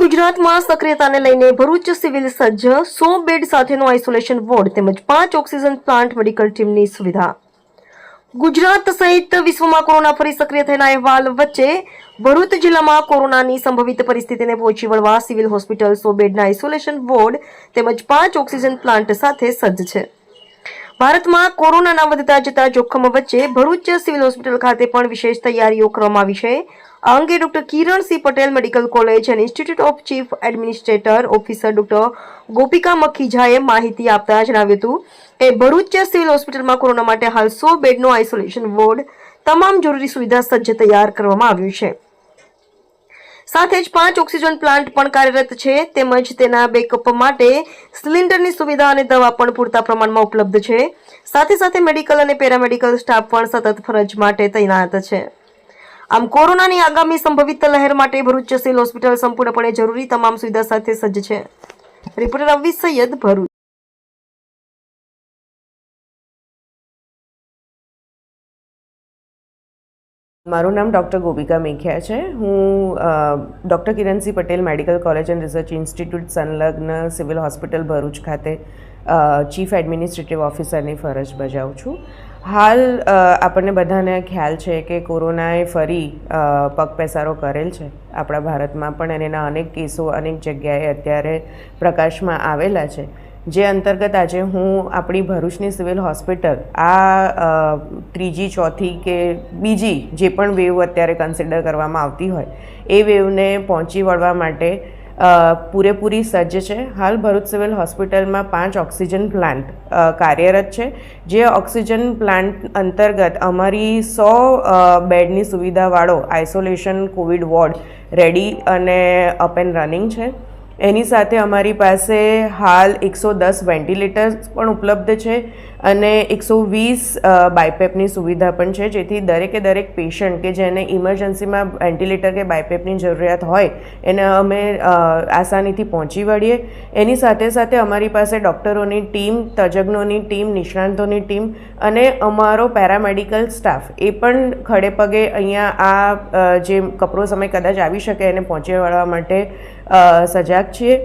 ગુજરાતમાં સક્રિયતાને લઈને ભરૂચ સિવિલ સજ્જ સો બેડ સાથેનો આઇસોલેશન વોર્ડ તેમજ પાંચ ઓક્સિજન પ્લાન્ટ મેડિકલ ટીમની સુવિધા. ગુજરાત સહિત વિશ્વમાં કોરોના ફરી સક્રિય થયેલા અહેવાલ વચ્ચે ભરૂચ જિલ્લામાં કોરોનાની સંભવિત પરિસ્થિતિને પહોંચી વળવા સિવિલ હોસ્પિટલ સો બેડના આઇસોલેશન વોર્ડ તેમજ પાંચ ઓક્સિજન પ્લાન્ટ સાથે સજ્જ છે. ભારતમાં કોરોનાના વધતા જતા જોખમ વચ્ચે ભરૂચ સિવિલ હોસ્પિટલ ખાતે પણ વિશેષ તૈયારીઓ કરવામાં આવી છે. આ અંગે doctor Kiransinh Patel medical college અને institute of chief administrator officer doctor Gopika મખીજાએ માહિતી આપતા જણાવ્યું હતું કે ભરૂચ સિવિલ હોસ્પિટલમાં કોરોના માટે હાલ સો બેડનો આઇસોલેશન વોર્ડ તમામ જરૂરી સુવિધા સજ્જ તૈયાર કરવામાં આવ્યું છે. સાથે જ પાંચ ઓક્સિજન પ્લાન્ટ પણ કાર્યરત છે, તેમજ તેના બેકઅપ માટે સિલિન્ડરની સુવિધા અને દવા પણ પૂરતા પ્રમાણમાં ઉપલબ્ધ છે. સાથે સાથે મેડિકલ અને પેરામેડિકલ સ્ટાફ પણ સતત ફરજ માટે તૈનાત છે. આમ કોરોનાની આગામી સંભવિત લહેર માટે ભરૂચ સિવિલ હોસ્પિટલ સંપૂર્ણપણે જરૂરી તમામ સુવિધા સાથે સજ્જ છે. રિપોર્ટર રવિ સૈયદ ભરૂચ. મારું નામ ડૉક્ટર ગોપિકા મેખિયા છે. હું doctor Kiransinh Patel medical college and research institute સંલગ્ન સિવિલ હોસ્પિટલ ભરૂચ ખાતે ચીફ એડમિનિસ્ટ્રેટિવ ઓફિસરની ફરજ બજાવું છું. હાલ આપણને બધાને ખ્યાલ છે કે કોરોનાએ ફરી પગપેસારો કરેલ છે. આપણા ભારતમાં પણ એના અનેક કેસો અનેક જગ્યાએ અત્યારે પ્રકાશમાં આવેલા છે. જે અંતર્ગત આજે હું આપણી ભરૂચની સિવિલ હોસ્પિટલ, આ ત્રીજી, ચોથી કે બીજી જે પણ વેવ અત્યારે કન્સિડર કરવામાં આવતી હોય, એ વેવને પહોંચી વળવા માટે પૂરેપૂરી સજ્જ છે. હાલ ભરૂચ સિવિલ હોસ્પિટલમાં પાંચ ઓક્સિજન પ્લાન્ટ કાર્યરત છે. જે ઓક્સિજન પ્લાન્ટ અંતર્ગત અમારી સો બેડની સુવિધાવાળો આઇસોલેશન, કોવિડ વોર્ડ રેડી અને અપ એન્ડ રનિંગ છે. એની સાથે અમારી પાસે હાલ એકસો દસ વેન્ટિલેટર્સ પણ ઉપલબ્ધ છે અને એકસો વીસ બાયપેપની સુવિધા પણ છે. જેથી દરેકે દરેક પેશન્ટ કે જેને ઇમરજન્સીમાં વેન્ટિલેટર કે બાયપેપની જરૂરિયાત હોય, એને અમે આસાનીથી પહોંચી વળીએ. એની સાથે સાથે અમારી પાસે ડૉક્ટરોની ટીમ, તજજ્ઞોની ટીમ, નિષ્ણાંતોની ટીમ અને અમારો પેરામેડિકલ સ્ટાફ એ પણ ખડે પગે અહીંયા આ જે કપરો સમય કદાચ આવી શકે એને પહોંચી વળવા માટે સજાગ છીએ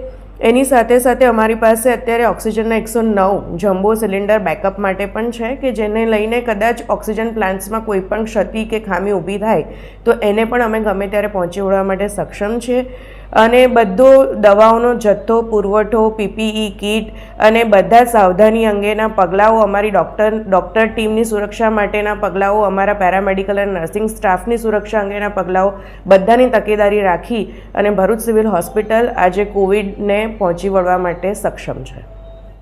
એની સાથે સાથે અમારી પાસે અત્યારે ઓક્સિજનના એકસો નવ જમ્બો સિલિન્ડર બેકઅપ માટે પણ છે કે જેને લઈને કદાચ ઓક્સિજન પ્લાન્ટ્સમાં કોઈ પણ ક્ષતિ કે ખામી ઊભી થાય, તો એને પણ અમે ગમે ત્યારે પહોંચી વળવા માટે સક્ષમ છીએ. અને બધો દવાઓનો જથ્થો, પુરવઠો, પીપીઈ કીટ અને બધા સાવધાની અંગેના પગલાઓ અમારી ડૉક્ટર ડૉક્ટર ટીમની સુરક્ષા માટેના પગલાઓ, અમારા પેરામેડિકલ અને નર્સિંગ સ્ટાફની સુરક્ષા અંગેના પગલાઓ, બધાની તકેદારી રાખી અને ભરૂચ સિવિલ હોસ્પિટલ આજે કોવિડને પહોંચી વળવા માટે સક્ષમ છે.